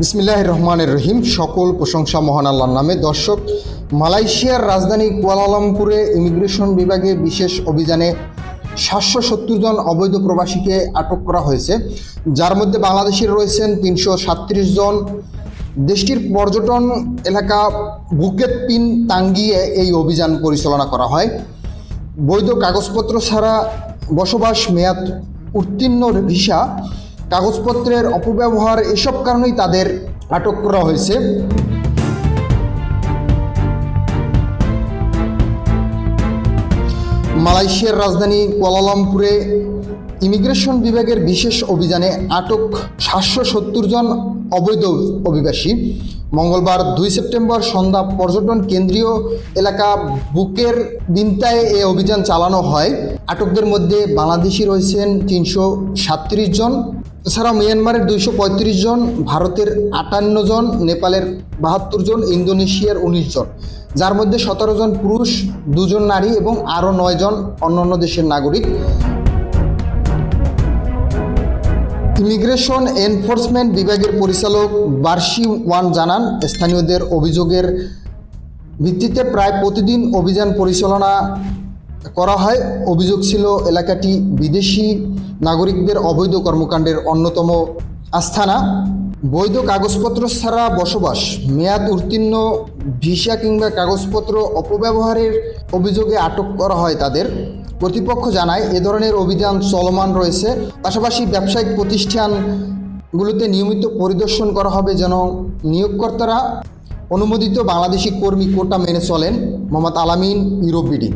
বিসমিল্লাহ রহমানের রহিম। সকল প্রশংসা মহান আল্লাহর নামে। দর্শক, মালয়েশিয়ার রাজধানী কুয়ালালামপুরে ইমিগ্রেশন বিভাগে বিশেষ অভিযানে সাতশো সত্তর জন অবৈধ প্রবাসীকে আটক করা হয়েছে। যার মধ্যে বাংলাদেশের রয়েছেন তিনশো সাতত্রিশ জন। দেশটির পর্যটন এলাকা বুকেট পিন তাঙ্গিয়ে এই অভিযান পরিচালনা করা হয়। বৈধ কাগজপত্র ছাড়া বসবাস মেয়াদ উত্তীর্ণ ভিসা কাগজপত্রের অপব্যবহার, এসব কারণেই তাদের আটক করা হয়েছে। মালয়েশিয়ার রাজধানী কুয়ালালামপুরে ইমিগ্রেশন বিভাগের বিশেষ অভিযানে আটক সাতশো সত্তর জন অবৈধ অভিবাসী। মঙ্গলবার দুই সেপ্টেম্বর সন্ধ্যা পর্যটন কেন্দ্রীয় এলাকা বুকের বিনতায় এ অভিযান চালানো হয়। আটকদের মধ্যে বাংলাদেশি রয়েছেন তিনশো সাতত্রিশ জন এছাড়াও মিয়ানমারের দুইশো পঁয়ত্রিশ জন, ভারতের আটান্ন জন, নেপালের বাহাত্তর জন, ইন্দোনেশিয়ার উনিশ জন। যার মধ্যে সতেরো জন পুরুষ, দুজন নারী এবং আরও নয় জন অন্যান্য দেশের নাগরিক। ইমিগ্রেশন এনফোর্সমেন্ট বিভাগের পরিচালক বার্ষি ওয়ান জানান, স্থানীয়দের অভিযোগের ভিত্তিতে প্রায় প্রতিদিন অভিযান পরিচালনা করা হয়। অভিযোগ ছিল, এলাকাটি বিদেশি নাগরিকদের অবৈধ কর্মকাণ্ডের অন্যতম আস্থানা। বৈধ কাগজপত্র ছাড়া বসবাস, মেয়াদ উত্তীর্ণ, ভিসা কিংবা কাগজপত্র অপব্যবহারের অভিযোগে আটক করা হয় তাদের। কর্তৃপক্ষ জানায়, এ ধরনের অভিযান চলমান রয়েছে। পাশাপাশি ব্যবসায়িক প্রতিষ্ঠানগুলোতে নিয়মিত পরিদর্শন করা হবে যেন নিয়োগকর্তারা অনুমোদিত বাংলাদেশি কর্মী কোটা মেনে চলেন। মোহাম্মদ আলামিন, ইউরোপ বিডি।